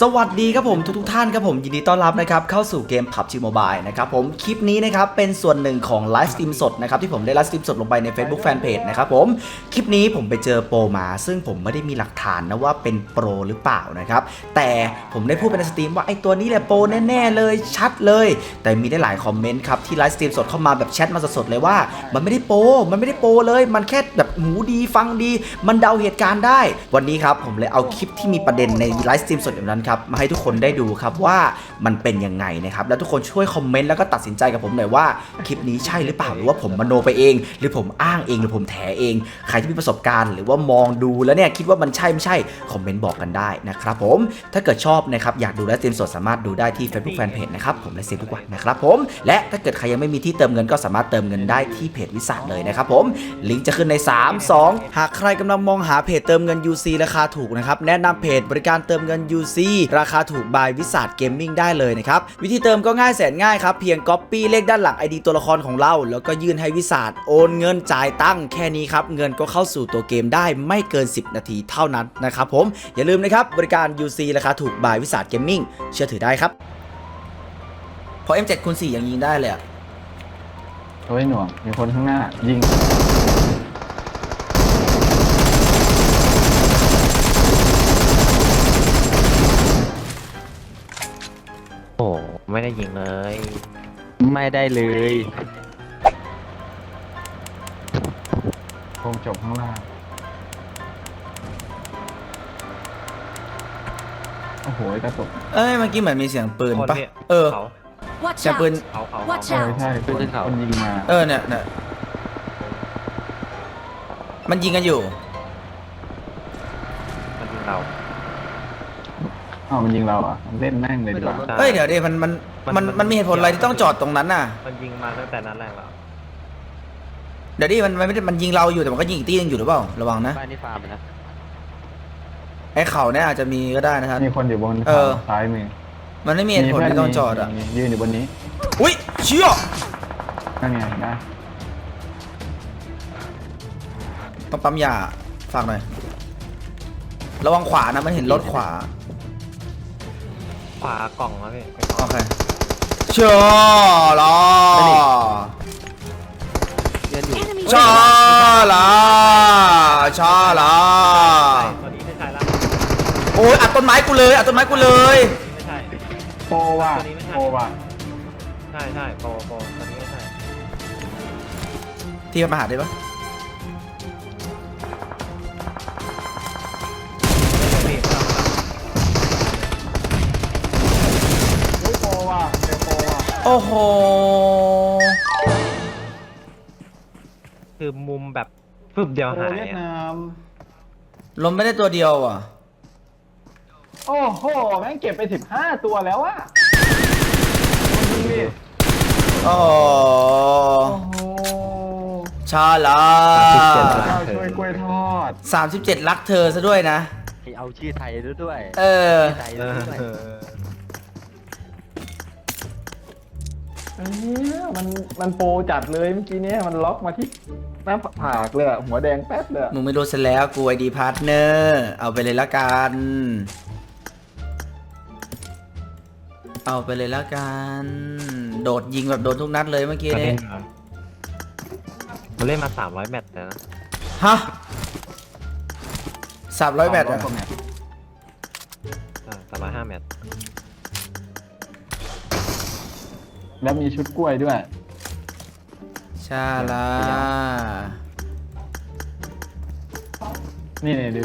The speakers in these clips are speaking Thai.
สวัสดีครับผมทุกทท่านครับผมยินดีต้อนรับนะครับเข้าสู่เกม PUBG Mobile นะครับผมคลิปนี้นะครับเป็นส่วนหนึ่งของไลฟ์สตรีมสดนะครับที่ผมได้ไลฟ์สตรีมสดลงไปใน Facebook Fanpage นะครับผมคลิปนี้ผมไปเจอโปรมา ซึ่งผมไม่ได้มีหลักฐานนะว่าเป็นโปรหรือเปล่านะครับแต่ผมได้พูดไปในสตรีมว่าไอ้ตัวนี้แหละโปรแน่ๆเลยชัดเลย แต่มีได้หลายคอมเมนต์ครับที่ไลฟ์สตรีมสดเข้ามาแบบแชทมาสดๆเลยว่า มันไม่ได้โปรมันไม่ได้โปรเลย มันแค่แบบหูดีฟังดี มันเดาเหตุการณ์ได้ วันนี้ครับผมเลยเอาคลิปที่มีประเด็นในไลฟ์สตรีมสดนั้นครับมาให้ทุกคนได้ดูครับว่ามันเป็นยังไงนะครับแล้วทุกคนช่วยคอมเมนต์แล้วก็ตัดสินใจกับผมหน่อยว่าคลิปนี้ใช่หรือเปล่าหรือว่าผมมโนไปเอง หรือผมอ้างเองหรือผมแถเอง ใครที่มีประสบการณ์ หรือว่ามองดูแล้วเนี่ยคิดว่ามันใช่ไม่ใช่คอมเมนต์บอกกันได้นะครับผมถ้าเกิดชอบนะครับอยากดูไลฟ์สตรีมสดสามารถดูได้ที่ Facebook Fanpage นะครับผมและเซฟทุกวันนะครับผมและถ้าเกิดใครยังไม่มีที่เติมเงินก็สามารถเติมเงินได้ที่เพจวิสัทเลยนะครับผมลิงก์จะขึ้นใน 3 2 หากใครกำลังมองหาเพจเติมเงิน UC ราคาถูกนะครับแนะนำเพจบริการเติมเงิน UC ราคาถูกบายวิสัทเกมมิ่งได้เลยนะครับ วิธีเติมก็ง่ายแสนง่ายครับ เพียง Copy เลขด้านหลัง ID ตัวละครของเรา แล้วก็ยื่นให้วิสัทโอนเงินจ่ายตั้งแค่นี้ครับ เงินก็เข้าสู่ตัวเกมได้ไม่เกิน 10 นาทีเท่านั้นนะครับผมอย่าลืมนะครับบริการ UC ราคาถูกบายวิสัทเกมมิ่งเชื่อถือได้ครับพอ M7 คูณ4ยังยิงได้เลยอะเฮ้ยหน่วงมีคนข้างหน้า ยิง ไม่ได้ยิงเลย ไม่ได้เลย คงจบข้างล่าง โอ้โหกระตุกเอ้ยเมื่อกี้เหมือนมีเสียงปืนคนปะเนี่ยเออเขา Watch เสียงปืน out! เขาเขา Watch เออ out! ใช่คนคนยิงมา เออเนี่ยเนี่ยมันยิงกันอยู่ มันยิงเรา อ้าวมันยิงเราเหรอะเล่นแม่งเลยดีกว่าใช่เฮ้ยเดี๋ยวดิมันมันมันมันมันมันมีเหตุผลอะไรที่ต้องจอดตรงนั้นน่ะ มันยิงมาตั้งแต่นั้นแรกแล้วเดี๋ยวดิมันมันไม่ได้มันยิงเราอยู่แต่มันก็ยิงอีกตีหนึงอยู่หรือเปล่าระวังนะบ้านนี่ฟาร์มนะไอ้เข่าเนี่ยอาจจะมีก็ได้นะครับ มีคนอยู่บนเออ ซ้ายมือมันไม่มีเหตุผลที่ต้องจอดอะมียืนอยู่บนนี้อุ้ยเชี่ยนั่นไงนะต้องปั๊มยาฝากหน่อยระวังขวานะมันเห็นรถขวา ขวากล่องแล้วพี่ โอเคเชี่ยรอเยืนอยู่ Enemy ชาลาชาลาตัวนี้ไม่ใช่ละโอ้ยอัดต้นไม้กูเลยอัดต้นไม้กูเลย ไม่ใช่ โปว่ะตัวนี้ไม่ใช่โปว่ะใช่ใช่โปรโปรตัวนี้ไม่ใช่ที่มาหาได้ปะ โอ้โห คือมุมแบบฟึบเดียวโปหายเวียดอะนามลมไม่ได้ตัวเดียวอะ โอ้โห แม่งเก็บไปสิบห้าตัวแล้วอะยิงดิโอ้โหโอ้โหชาลาข้าวช่วยกล้วยทอด สามสิบเจ็ดรักเธอซะด้วยนะ ให้เอาชื่อไทยด้วยเออชื่อไทยเอด้วยอ เอ้ยมันมันโปรจัดเลยเมื่อกี้เนี้ยมันล็อกมาที่หน้าผากเลยอะหัวแดงแป๊ดเลยอะมึงไม่รู้ซะแล้วกูไอดีพาร์ทเนอร์เอาไปเลยละกัน เอาไปเลยละกัน โดดยิงแบบโดนทุกนัดเลยเมื่อกี้มันนี้เล่นมามันเล่นมาสามร้อยแมตช์แล้วนะฮะสามร้อยแบตอะกว่าแมตช์สามร้อยห้าแมตช์ แล้วมีชุดกล้วยด้วยชาลา นี่นี่ดู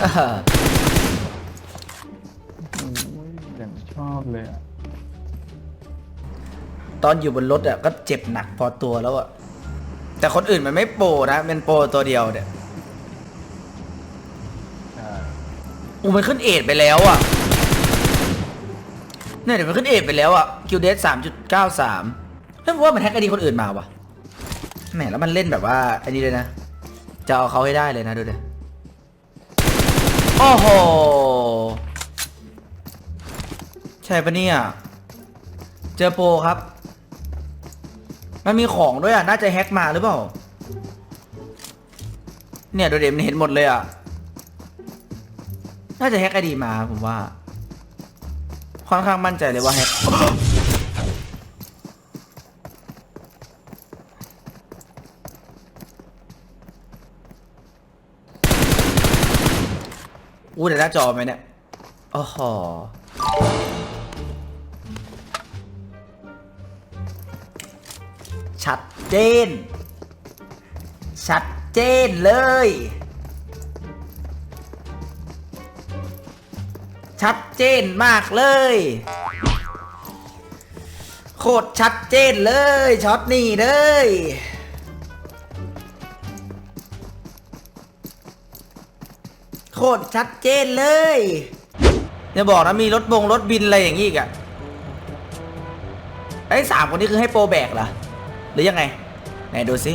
เออโอ้ยอย่างชอบเลยอะตอนอยู่บนรถอะก็เจ็บหนักพอตัวแล้วอะ แต่คนอื่นมันไม่โปรนะเป็นโปรตัวเดียวเนี่ย ใช่อูมันขึ้นเอทไปแล้วอะ เนี่ยเดี๋ยวมันขึ้นเอทไปแล้วอะคิวเดสสามจุดเก้าสามเฮ้ยผมว่ามันแฮกไอดีคนอื่นมาว่ะแหมแล้วมันเล่นแบบว่าอันนี้เลยนะ จะเอาเขาให้ได้เลยนะดูดิโอ้โห ใช่ปะเนี่ย เจอโปรครับ มันมีของด้วยอะ น่าจะแฮกมาหรือเปล่า เนี่ยดูเดมันเห็นหมดเลยอะ น่าจะแฮกไอดีมาผมว่า ค่อนข้างมั่นใจเลยว่าแฮกอู้แต่หน้าจอไหมเนี่ยโอ้โหชัดเจน ชัดเจนเลย เจนมากเลย โคตรชัดเจนเลยช็อตนี่เลยโคตรชัดเจนเลยอย่าบอกนะมีรถบงรถบินอะไรอย่างงี้อีกอะไอ้สามคนนี้คือให้โปรแบกเหรอ หรือยังไง ไหนดูสิ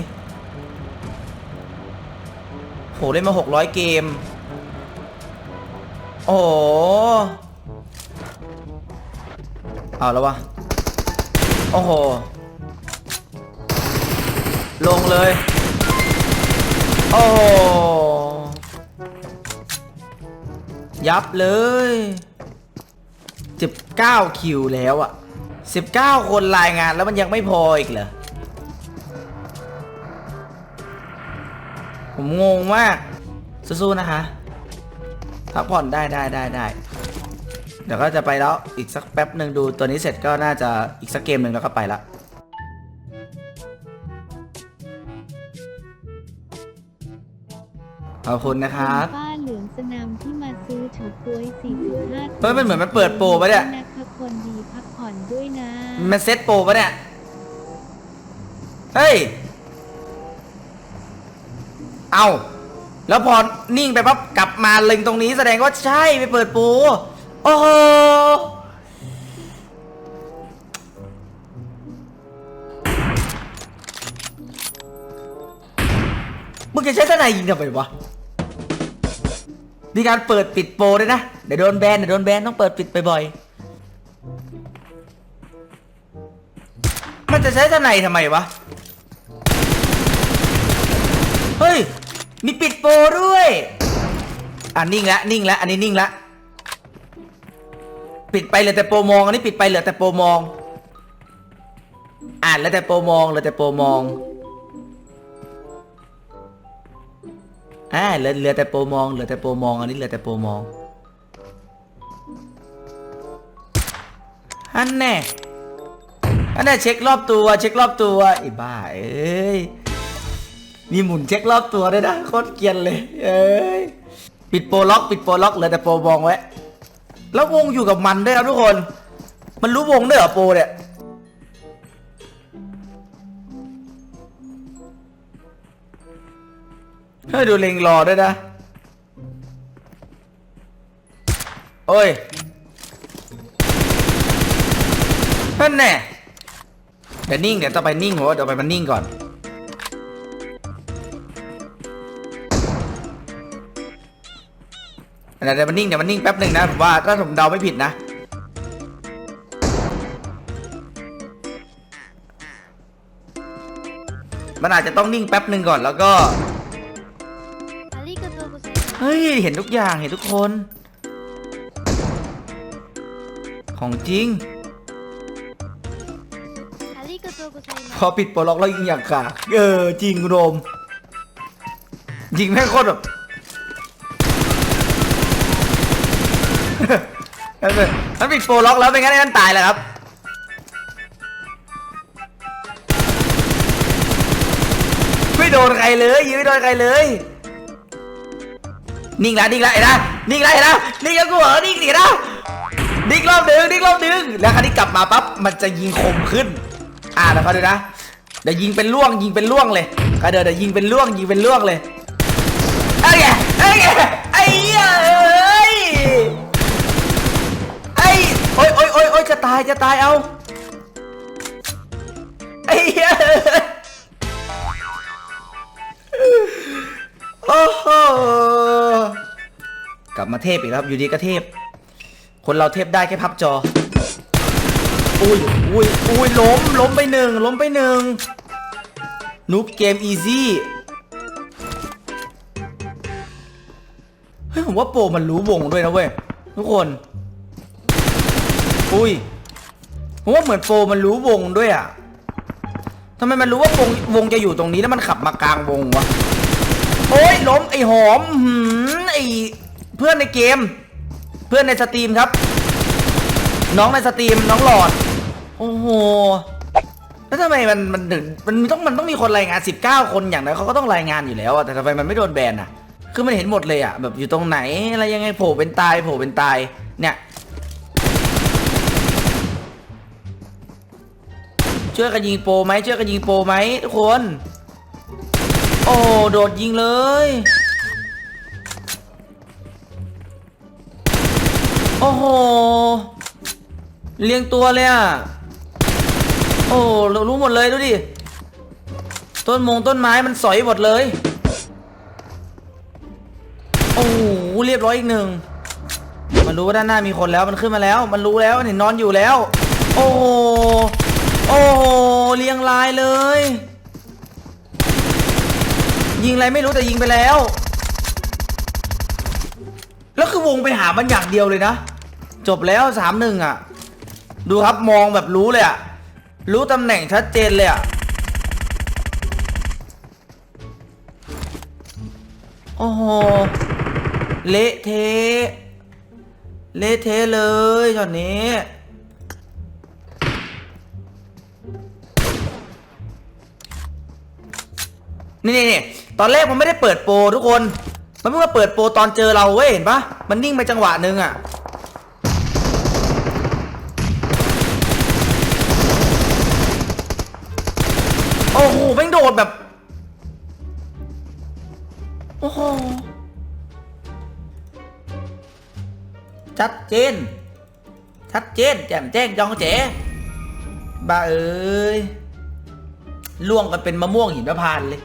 โหเล่นมาหกร้อยเกม โอ้ เอาแล้ววะ โอ้โห ลงเลย โอ้โห ยับเลย 19 คิวแล้วอะ19 คนรายงานแล้วมันยังไม่พออีกเหรอ ผมงงมาก สู้ๆนะคะพักผ่อนได้ได้ได้ได้ เดี๋ยวก็จะไปแล้วอีกสักแป๊บหนึ่งดูตัวนี้เสร็จก็น่าจะอีกสักเกมหนึ่งแล้วก็ไปละขอบคุณนะครับป้าเหลืองสนามที่มาซื้อถือกล้วย45เฮ้ยมันเหมือนมันเปิดโปรปะเนี่ยนะคะคนดีพักผ่อนด้วยนะ มันเซ็ตโปรปะเนี่ย เฮ้ย เอาแล้วพอนิ่งไปปั๊บกลับมาเล็งตรงนี้แสดงว่าใช่ไปเปิดโปร โอ้โหมึงจะใช้ทนายยิงทำไมวะ มีการเปิดปิดโปรด้วยนะ เดี๋ยวโดนแบนเดี๋ยวโดนแบนต้องเปิดปิดบ่อยๆ มันจะใช้ทนายทำไมวะ เฮ้ย มีปิดโปรด้วย อะนิ่งละนิ่งละอันนี้นิ่งละ ปิดไปเหลือแต่โปรมองอันนี้ปิดไปเหลือแต่โปรมอง อ่านเหลือแต่โปรมองเหลือแต่โปรมองอ่าเหลือเหลือแต่โปรมองเหลือแต่โปรมองอันนี้เหลือแต่โปรมองอันแน่อันน่เช็ครอบตัวเช็ครอบตัวไอ้บ้าเอ้ยมีหมุนเช็ครอบตัวด้วยนะโคตรเกียนเลย เอ้ยปิดโปรล็อก ปิดโปรล็อกเหลือแต่โปรบองไว้ แล้ววงอยู่กับมันด้วยครับทุกคน มันรู้วงด้วยเหรอโปรเนี่ยเฮ้ยดูเล็งรอด้วยนะ โอ้ยนั่นแน่เดี๋ยวนิ่งเดี๋ยวต่อไปนิ่งผมว่าเดี๋ยวไปมันนิ่งก่อน เดี๋ยวมันนิ่งเดี๋ยวมันนิ่งแป๊บหนึ่งนะผมว่าถ้าผมเดาไม่ผิดนะมันอาจจะต้องนิ่งแป๊บหนึ่งก่อนแล้วก็เฮ้ยเห็นทุกอย่างเห็นทุกคน ของจริงพอปิดปลอกแล้วยิงอย่างกากเออจริงโรมยิงแม่งโคตรแบบ นั่นเป็นมันปิดโปรล็อกแล้วเป็นงั้นไอ้นั่นตายแล้วครับ ไม่โดนใครเลยยิงไม่โดนใครเลย นิ่งล้วนิ่งล้วไอ้นะนิ่งล้วไอ้นะนิ่งแล้วกูเหรอนิ่งดินะนิ่งรอบหนึ่งนิ่งรอบหนึ่งแล้วคราวนี้กลับมาปั๊บมันจะยิงคมขึ้น อ่าแล้วเขาดูนะเดี๋ยวยิงเป็นล่วงยิงเป็นล่วงเลยก็เดี๋ยวเดี๋ยวยิงเป็นล่วงยิงเป็นล่วงเลยไอ้แกไอ้แกไอ้เหี้ยเอ้ยไอ้ โอ้ยโอ้ยจะตายจะตายเอาไอ้เหี้ยโอ้โหกลับมาเทพอีกแล้วครับอยู่ดีก็เทพ คนเราเทพได้แค่พับจออุ้ยอุ้ยอุ้ยล้มล้มไปหนึ่งล้มไปหนึ่งนุบเกมอีซี่เฮ้ยผมว่าโปรมันรู้วงด้วยนะเว้ยทุกคน อุ้ยผมว่าเหมือนโปรมันรู้วงด้วยอะทำไมมันรู้ว่าวงวงจะอยู่ตรงนี้แล้วมันขับมากลางวงวะโอ้ยล้มไอ้หอมอื้อหืมไอ้เพื่อนในเกม เพื่อนในสตรีมครับ น้องในสตรีมน้องหลอด โอ้โหแล้วทำไมมันมันถึงมันต้องมันต้องมีคนรายงาน 19 คนอย่างน้เขาก็ต้องรายงานอยู่แล้วอะแต่ทำไมมันไม่โดนแบนอะคือมันเห็นหมดเลยอะแบบอยู่ตรงไหนอะไรยังไงโผล่เป็นตายโผล่เป็นตายเนี่ย ช่วยกันยิงโปรไหมช่วยกันยิงโปรไหมทุกคน โอ้โดดยิงเลย โอ้โหเรียงตัวเลยอะโอ้เรารู้หมดเลยดูดิต้นมงต้นไม้มันสอยหมดเลย โอ้โหเรียบร้อยอีกหนึ่งมันรู้ว่าด้านหน้ามีคนแล้วมันขึ้นมาแล้ว มันรู้แล้วมันเห็นนอนอยู่แล้ว โอ้ โอ้โหเรียงรายเลย ยิงอะไรไม่รู้แต่ยิงไปแล้ว แล้วคือวงไปหามันอย่างเดียวเลยนะ จบแล้วสามหนึ่งอะ ดูครับมองแบบรู้เลยอะ รู้ตำแหน่งชัดเจนเลยอะ โอ้โห เละเทะ เละเทะเลยช็อตนี้ นี่นี่ตอนแรกมันไม่ได้เปิดโปรทุกคน มันเพิ่งมาเปิดโปรตอนเจอเราเว้ยเห็นปะมันนิ่งไปจังหวะหนึ่งอะโอ้โหแม่งโดดแบบ โอ้โห ชัดเจน ชัดเจน แจ่มแจ้งจองเจ๋บ้าเอ้ยล่วงกันเป็นมะม่วงหิมพานเลย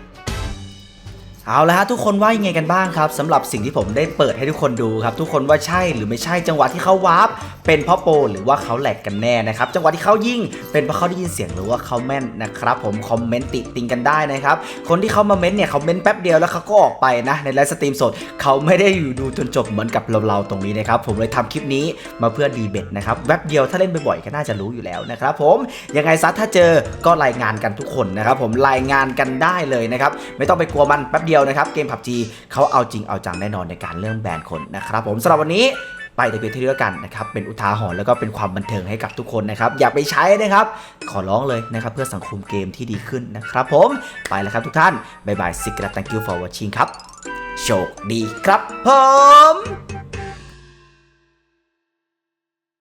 เอาละฮะทุกคนว่ายังไงกันบ้างครับสำหรับสิ่งที่ผมได้เปิดให้ทุกคนดูครับ ทุกคนว่าใช่หรือไม่ใช่จังหวะที่เขาวาร์ปเป็นเพราะโปรหรือว่าเขาแหลกกันแน่นะครับจังหวะที่เขายิงเป็นเพราะเขาได้ยินเสียงหรือว่าเขาแม่นนะครับผมคอมเมนต์ติติงกันได้นะครับคนที่เขามาเม้นต์เนี่ยเขาเม้นต์แป๊บเดียวแล้วเขาก็ออกไปนะในไลฟ์สตรีมสดเขาไม่ได้อยู่ดูจนจบเหมือนกับเราๆตรงนี้นะครับผมเลยทำคลิปนี้มาเพื่อดีเบตนะครับแวบเดียวถ้าเล่นบ่อยๆก็น่าจะรู้อยู่แล้วนะครับผมยังไงซะถ้าเจอก็รายงานกันทุกคนนะครับผมรายงานกันได้เลยนะครับไม่ต้องไปกลัวมันแป๊บเดียวนะครับเกมผับจีเขาเอาจริงเอาจังแน่นอนในการเรื่องแบนคนนะครับผมสำหรับวันนี้ไปแต่เพียงเท่านี้แล้วกันนะครับเป็นอุทาหรณ์แล้วก็เป็นความบันเทิงให้กับทุกคนนะครับอย่าไปใช้นะครับ ขอร้องเลยนะครับเพื่อสังคมเกมที่ดีขึ้นนะครับผมไปแล้วครับทุกท่านบ๊ายบายสิกระ thank you for watching ครับโชคดีครับผม